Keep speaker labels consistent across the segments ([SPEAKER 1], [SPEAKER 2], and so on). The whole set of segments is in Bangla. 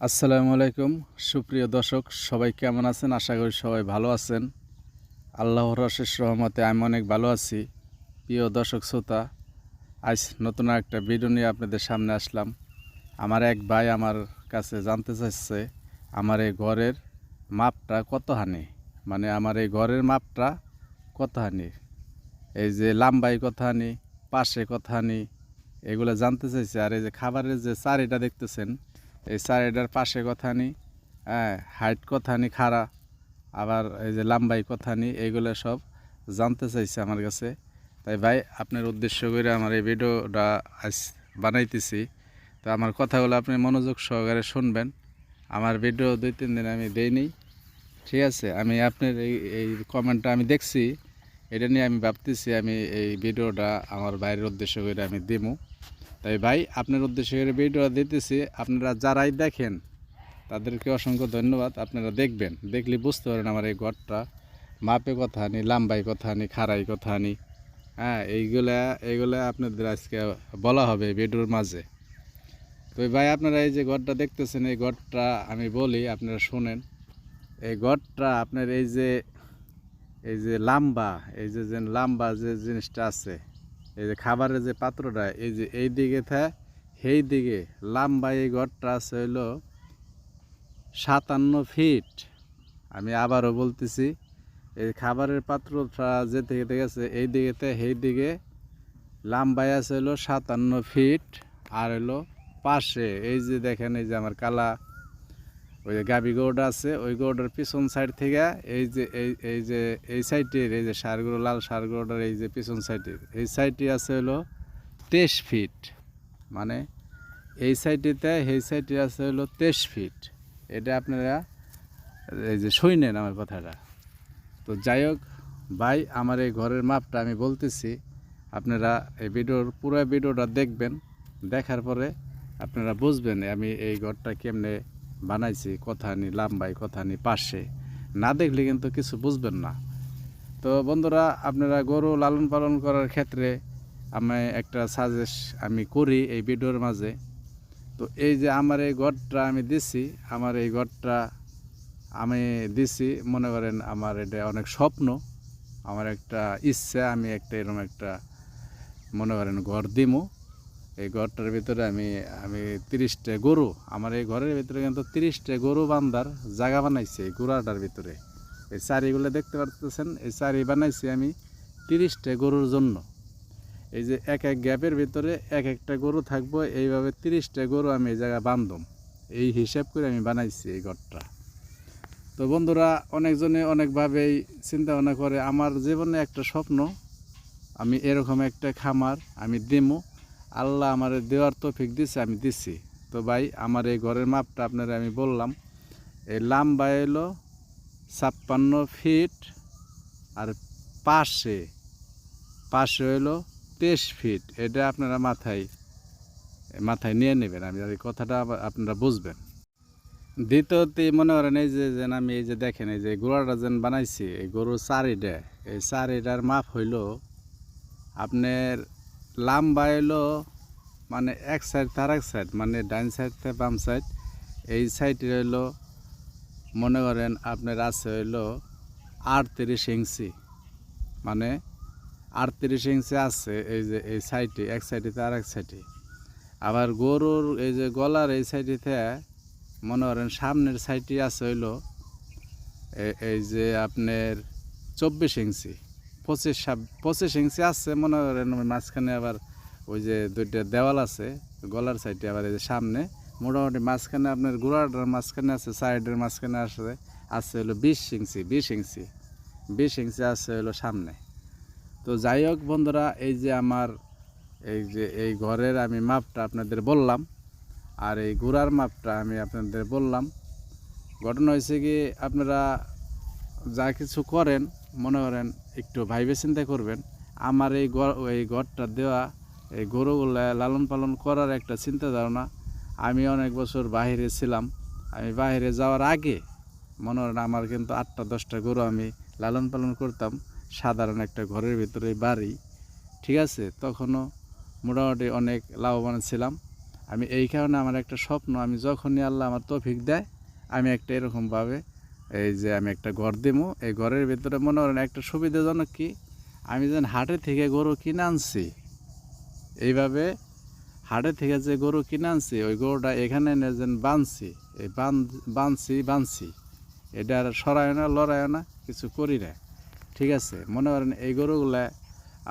[SPEAKER 1] আসসালামু আলাইকুম। সুপ্রিয় দর্শক, সবাই কেমন আছেন? আশা করি সবাই ভালো আছেন। আল্লাহর অশেষ রহমতে আমি অনেক ভালো আছি। প্রিয় দর্শক, শ্রোতা, আজ নতুন একটা ভিডিও নিয়ে আপনাদের সামনে আসলাম। আমার এক ভাই আমার কাছে জানতে চাইছে, আমার এই ঘরের মাপটা কতখানি? মানে আমার এই ঘরের মাপটা কতখানি? এই যে লাম্বাই কত হানি পাশে কত হানি এগুলো জানতে চাইছে। আর এই যে খাবারের যে চারিটা দেখতেছেন এই চারিটার পাশে কথানি হ্যাঁ হাইট কথানি খাড়া। আবার এই যে লাম্বাই কথানি এইগুলো সব জানতে চাইছে আমার কাছে। তাই ভাই, আপনার উদ্দেশ্য করে আমার এই ভিডিওটা আজ বানাইতেছি। তো আমার কথাগুলো আপনি মনোযোগ সহকারে শুনবেন। আমার ভিডিও দুই, তিন দিন আমি দেইনি। ঠিক আছে, আমি আপনার এই এই কমেন্টটা আমি দেখছি। এটা নিয়ে আমি ভাবতেছি আমি এই ভিডিওটা আমার বাইরের উদ্দেশ্য করে আমি দিমু। তাই ভাই, আপনার উদ্দেশ্যে ভিডিওটা দিতেছি। আপনারা যারাই দেখেন, তাদেরকে অসংখ্য ধন্যবাদ। আপনারা দেখবেন, দেখলে বুঝতে পারেন আমার এই ঘরটা। মাপে কথা নি লাম্বাই কথা নি খাড়াই কথা নি হ্যাঁ এইগুলা এইগুলা আপনাদের আজকে বলা হবে ভিডিওর মাঝে। তো ভাই, আপনারা এই যে ঘরটা দেখতেছেন, এই ঘরটা আমি বলি, আপনারা শোনেন। এই ঘরটা আপনার এই যে এই যে লাম্বা, এই যে যে লাম্বা যে জিনিসটা আছে এই যে খাবারের যে পাত্রটা, এই যে এই দিকে থা, সেই দিকে লাম্বা এই ঘরটা আছে হইল সাতান্ন ফিট। আমি আবারও বলতেছি, এই খাবারের পাত্রটা যে দিকে গেছে এই দিকেতে সেই দিকে লাম্বাই আছে হলো সাতান্ন ফিট আর হলো পাশে। এই যে দেখেন, এই যে আমার কালা ওই যে গাবি গৌড়া আছে, ওই গৌড়ার পিছন সাইড থেকে এই যে, এই এই যে, এই সাইডের এই যে সারগুলো, লাল সারগুলোটার এই যে পিছন সাইডের এই সাইডটি আছে হলো তেইশ ফিট মানে এই সাইডটিতে এই সাইডটি আছে হলো তেইশ ফিট এটা আপনারা এই যে সই নেন আমার কথাটা। তো যাই হোক, ভাই, আমার এই ঘরের মাপটা আমি বলতেছি, আপনারা এই ভিডিওর পুরো ভিডিওটা দেখবেন, দেখার পরে আপনারা বুঝবেন আমি এই ঘরটা কেমনে বানাইছি, কথা নি লাম্বাই কথা নি পাশে। না দেখলে কিন্তু কিছু বুঝবেন না। তো বন্ধুরা, আপনারা গরু লালন পালন করার ক্ষেত্রে আমি একটা সাজেস্ট আমি করি এই ভিডিওর মাঝে। তো এই যে আমার এই ঘরটা আমি দিছি, আমার এই ঘরটা আমি দিছি, মনে করেন আমার এটা অনেক স্বপ্ন, আমার একটা ইচ্ছা, আমি একটা এরকম একটা, মনে করেন, ঘর দিমু। এই ঘরটার ভিতরে আমি আমি তিরিশটা গরু, আমার এই ঘরের ভিতরে কিন্তু তিরিশটা গরু বান্ধার জায়গা বানাইছে এই গুড়াটার ভিতরে। এই চারিগুলো দেখতে পারতেছেন, এই চারি বানাইছি আমি তিরিশটা গরুর জন্য। এই যে এক এক গ্যাপের ভিতরে এক একটা গরু থাকব, এইভাবে তিরিশটা গরু আমি এই জায়গায় বান্ধম এই হিসাব করে আমি বানাইছি এই ঘরটা। তো বন্ধুরা, অনেকজনে অনেকভাবেই চিন্তা ভাবনা করে, আমার জীবনে একটা স্বপ্ন, আমি এরকম একটা খামার আমি দিমু। আল্লাহ আমার দেওয়ার তৌফিক দিছে, আমি দিছি। তো ভাই, আমার এই ঘরের মাপটা আপনারা আমি বললাম। এই লাম্বা এলো ছাপ্পান্ন ফিট আর পাশে পাশে হলো তেইশ ফিট। এটা আপনারা মাথায় মাথায় নিয়ে নেবেন, আমি এই কথাটা আপনারা বুঝবেন। দ্বিতীয়তে মনে করেন এই যে, যেন আমি এই যে দেখেন, এই যে গোড়াটা যেন বানাইছি, এই গরুর চারিটা এই চারিটার মাপ হইল আপনার লাম্বা এলো মানে এক সাইড তার এক সাইড মানে ডাইন সাইড থেকে বাম সাইড এই সাইডে হইল মনে করেন আপনার আছে হইল আটত্রিশ ইঞ্চি মানে আটত্রিশ ইঞ্চি আছে এই যে এই সাইডে এক সাইডে আর এক সাইডে আবার গরুর এই যে গলার এই সাইডে থেকে মনে করেন সামনের সাইডে আছে হইল এই যে আপনার চব্বিশ ইঞ্চি। পঁচিশ পঁচিশ ইঞ্চি আছে, মনে করেন মাঝখানে আবার ওই যে দুইটা দেওয়াল আছে, গলার সাইডে আবার এই যে সামনে, মোটামুটি মাঝখানে আপনার গোড়াটার মাঝখানে আছে, সাইডের মাঝখানে আছে আছে হলো বিশ ইঞ্চি বিশ ইঞ্চি বিশ ইঞ্চি আছে হলো সামনে। তো যাই হোক বন্ধুরা, এই যে আমার, এই যে এই ঘরের আমি মাপটা আপনাদের বললাম, আর এই গোড়ার মাপটা আমি আপনাদের বললাম। ঘটনা হয়েছে কি, আপনারা যা কিছু করেন মনে করেন একটু ভাইবে চিন্তা করবেন, আমার এই এই ঘরটা দেওয়া, এই গরুগুলো লালন পালন করার একটা চিন্তা ধারণা আমি অনেক বছর বাইরে ছিলাম, আমি বাইরে যাওয়ার আগে মনে করেন আমার কিন্তু আটটা, দশটা গরু আমি লালন পালন করতাম, সাধারণ একটা ঘরের ভিতরে বাড়ি, ঠিক আছে? তখনও মোটামুটি অনেক লাভবান ছিলাম। আমি এই কারণে আমার একটা স্বপ্ন, আমি যখনই আল্লাহ আমার তৌফিক দেয়, আমি একটা এরকমভাবে এই যে আমি একটা ঘর দেবো এই ঘরের ভিতরে মনে করেন একটা সুবিধাজনক কি? আমি যেন হাটে থেকে গরু কিনে আনছি। এইভাবে হাটে থেকে যে গরু কিনে আনছি, ওই গরুটা এখানে এনে যেন বাঁধছি এই বান বাঁধছি বাঁধছি এটা আর সরায় না, লড়ায় না, কিছু করি না। ঠিক আছে? মনে করেন এই গরুগুলা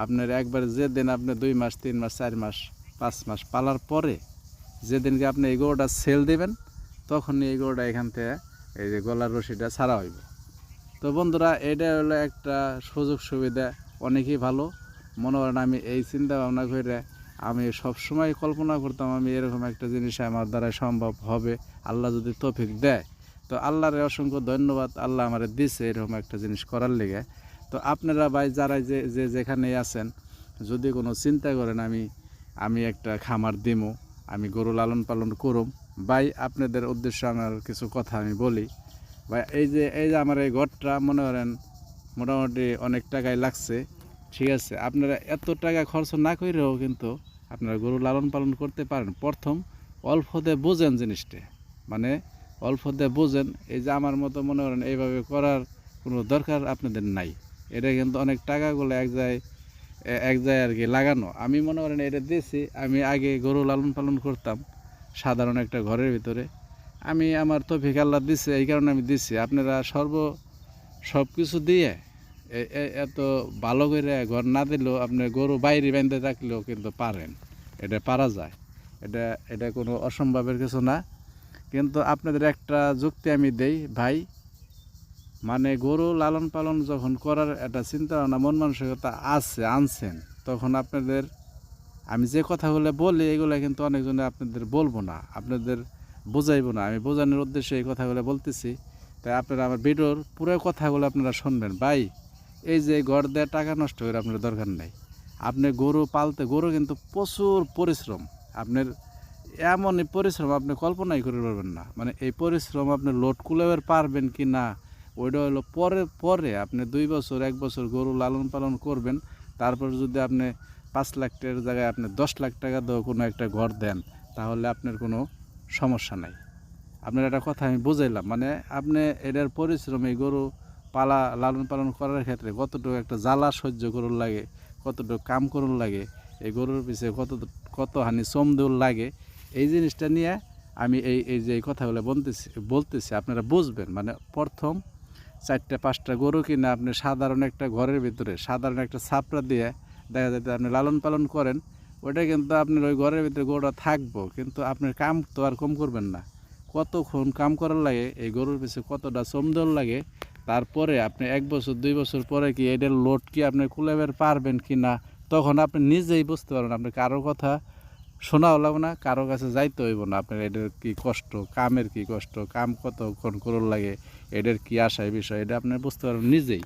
[SPEAKER 1] আপনার একবার যেদিন আপনি দুই মাস, তিন মাস, চার মাস, পাঁচ মাস পালার পরে যেদিনকে আপনি এই গরুটা সেল দেবেন, তখনই এই গরুটা এখান থেকে এই যে গলার রশিটা ছাড়া হইব। তো বন্ধুরা, এটা হলো একটা সুযোগ সুবিধা, অনেকই ভালো। মনে করেন আমি এই চিন্তা ভাবনা করে আমি সবসময় কল্পনা করতাম আমি এরকম একটা জিনিস আমার দ্বারা সম্ভব হবে। আল্লাহ যদি তৌফিক দেয়। তো আল্লাহরে অসংখ্য ধন্যবাদ, আল্লাহ আমার দিছে এরকম একটা জিনিস করার লেগে। তো আপনারা ভাই যারা যে যে যেখানে আছেন, যদি কোনো চিন্তা করেন আমি আমি একটা খামার দিমো, আমি গরু লালন পালন করুম। ভাই, আপনাদের উদ্দেশ্যে আমার কিছু কথা আমি বলি। ভাই, এই যে এই যে আমার এই ঘরটা, মনে করেন, মোটামুটি অনেক টাকাই লাগছে। ঠিক আছে, আপনারা এত টাকা খরচ না করেও কিন্তু আপনারা গরু লালন পালন করতে পারেন। প্রথম অল্প অল্পতে বোঝেন জিনিসটা। মানে অল্প অল্পতে বোঝেন, এই যে আমার মতো মনে করেন, এইভাবে করার কোনো দরকার আপনাদের নাই। এটা কিন্তু অনেক টাকাগুলো এক জায়গায় এক জায়গায় আর কি লাগানো। আমি মনে করেন, এটা দিয়েছি, আমি আগে গরু লালন পালন করতাম। সাধারণ একটা ঘরের ভিতরে। আমি আমার তো আল্লাহ দিছে, এই কারণে আমি দিছি। আপনারা সর্ব সব কিছু দিয়ে এত ভালো করে ঘর না দিলেও আপনি গরু বাইরে বেঁধে রাখলেও কিন্তু পারেন। এটা পারা যায়। এটা এটা কোনো অসম্ভবের কিছু না। কিন্তু আপনাদের একটা যুক্তি আমি দেই, ভাই মানে গরু লালন পালন যখন করার একটা চিন্তা ভাবনা মন মানসিকতা আছে, আনছেন, তখন আপনাদের আমি যে কথাগুলো বলি, এগুলো কিন্তু অনেকজনে আপনাদের বলব না, আপনাদের বোঝাইবো না। আমি বোঝানোর উদ্দেশ্যে এই কথাগুলো বলতেছি। তাই আপনারা আমার ভিডিওর পুরো কথাগুলো আপনারা শুনবেন। ভাই, এই যে ঘর দেওয়া টাকা নষ্ট করে আপনার দরকার নেই। আপনি গরু পালতে, গরু কিন্তু প্রচুর পরিশ্রম। আপনার এমনই পরিশ্রম আপনি কল্পনাই করে পারবেন না। মানে এই পরিশ্রম আপনি লোড কুলেবের পারবেন কি না, ওইটা হলো পরে পরে আপনি দুই বছর, এক বছর গরু লালন পালন করবেন। তারপর যদি আপনি পাঁচ লাখ টাকার জায়গায় আপনি দশ লাখ টাকা দিয়ে কোনো একটা ঘর দেন, তাহলে আপনার কোনো সমস্যা নাই। আপনার একটা কথা আমি বুঝাইলাম মানে আপনি এটার পরিশ্রম এই গরু পালা লালন পালন করার ক্ষেত্রে কতটুকু একটা জ্বালা সহ্য করুন লাগে, কতটুকু কাম করুন লাগে, এই গরুর পিছিয়ে কত কত হানি শ্রম দেওয়ার লাগে, এই জিনিসটা নিয়ে আমি এই এই যে কথাগুলো বলতেছি বলতেছি, আপনারা বুঝবেন। মানে প্রথম চারটা, পাঁচটা গরু কিনে আপনি সাধারণ একটা ঘরের ভিতরে সাধারণ একটা ছাপড়া দিয়ে দেখা যাচ্ছে আপনি লালন পালন করেন ওটা কিন্তু আপনার ওই ঘরের ভিতরে গরুটা থাকব, কিন্তু আপনার কাম তো আর কম করবেন না। কতক্ষণ কাম করার লাগে, এই গরুর পিছনে কতটা দেওয়ার লাগে, তারপরে আপনি এক বছর, দুই বছর পরে কি এটার লোড কি আপনি কুলেবের পারবেন কি না, তখন আপনি নিজেই বুঝতে পারবেন, আপনি কারও কথা শোনাও লাগবে না, কারও কাছে যাইতে হইব না। আপনার এটার কি কষ্ট, কামের কি কষ্ট, কাম কতক্ষণ করার লাগে এটার কি আশায় বিষয়, এটা আপনি বুঝতে পারবেন নিজেই।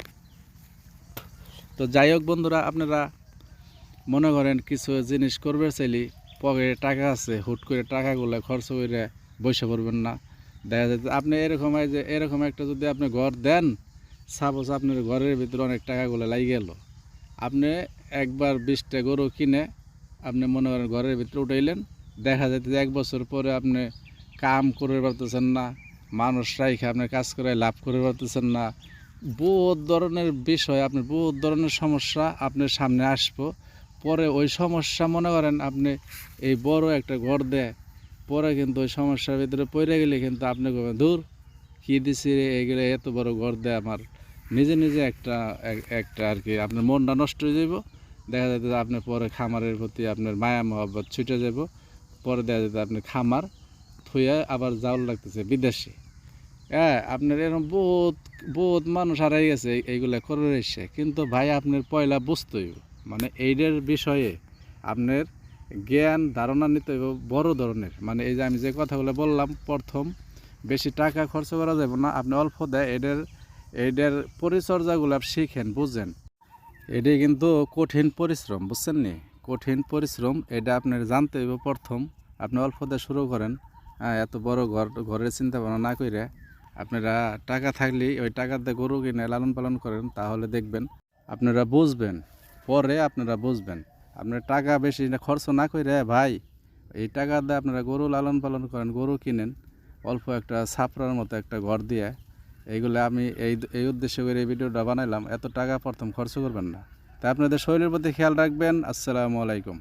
[SPEAKER 1] তো যাই হোক বন্ধুরা, আপনারা মনে করেন কিছু জিনিস করবে চাইলে পকেটে টাকা আছে, হুট করে টাকাগুলো খরচ করে বসে পড়বেন না। দেখা যাচ্ছে আপনি এরকম হয় যে, এরকম একটা যদি আপনি ঘর দেন সাপোজ আপনার ঘরের ভিতরে অনেক টাকাগুলো লাগে গেল। আপনি একবার বিশটা গরু কিনে আপনি মনে করেন ঘরের ভিতরে উঠাইলেন, দেখা যাচ্ছে যে এক বছর পরে আপনি কাম করে পারতেছেন না, মানুষ রাইখে আপনি কাজ করে লাভ করে পারতেছেন না। বহুত ধরনের বিষয়, আপনার বহুত ধরনের সমস্যা আপনার সামনে আসব। পরে ওই সমস্যা, মনে করেন আপনি এই বড় একটা ঘর দেয়, পরে কিন্তু ওই সমস্যার ভিতরে পড়ে গেলে কিন্তু আপনি কবেন দূর কী দিছি এগুলো এত বড় ঘর দেয় আমার। নিজে নিজে একটা একটা আর কি, আপনার মনটা নষ্ট হয়ে যাব দেখা যেত আপনি পরে খামারের প্রতি আপনার মায়া, মহব্বত ছুটে যাব পরে দেখা যেত আপনি খামার থুয়ে আবার যাওয়ার লাগতেছে বিদেশে। হ্যাঁ আপনার এরকম বহুত বহুত মানুষ হারাই গেছে এই- এইগুলা করে এসে। কিন্তু ভাই, আপনার পয়লা বুঝতেই মানে এইটার বিষয়ে আপনার জ্ঞান ধারণা নিতে হবে বড় ধরনের। মানে এই যে আমি যে কথাগুলো বললাম, প্রথম বেশি টাকা খরচ করা যাবে না, আপনি অল্প দেয় এদের এটার পরিচর্যাগুলো শিখেন, বুঝেন। এটাই কিন্তু কঠিন পরিশ্রম, বুঝছেন নি? কঠিন পরিশ্রম, এটা আপনার জানতে হইব প্রথম। আপনি অল্প দিয়ে শুরু করেন। এত বড় ঘর, ঘরের চিন্তা ভাবনা না করে আপনারা টাকা থাকলে ওই টাকা দিয়ে গরু কিনে লালন পালন করেন, তাহলে দেখবেন আপনারা বুঝবেন। পরে আপনারা বুঝবেন। আপনার টাকা বেশি না খরচ না করে ভাই, এই টাকা দিয়ে আপনারা গরু লালন পালন করেন, গরু কিনেন, অল্প একটা ছাপড়ার মতো একটা ঘর দিয়ে, এইগুলো আমি এই এই উদ্দেশ্যে করে এই ভিডিওটা বানাইলাম, এত টাকা প্রথম খরচ করবেন না। তাই আপনাদের শরীরের প্রতি খেয়াল রাখবেন। আসসালামু আলাইকুম।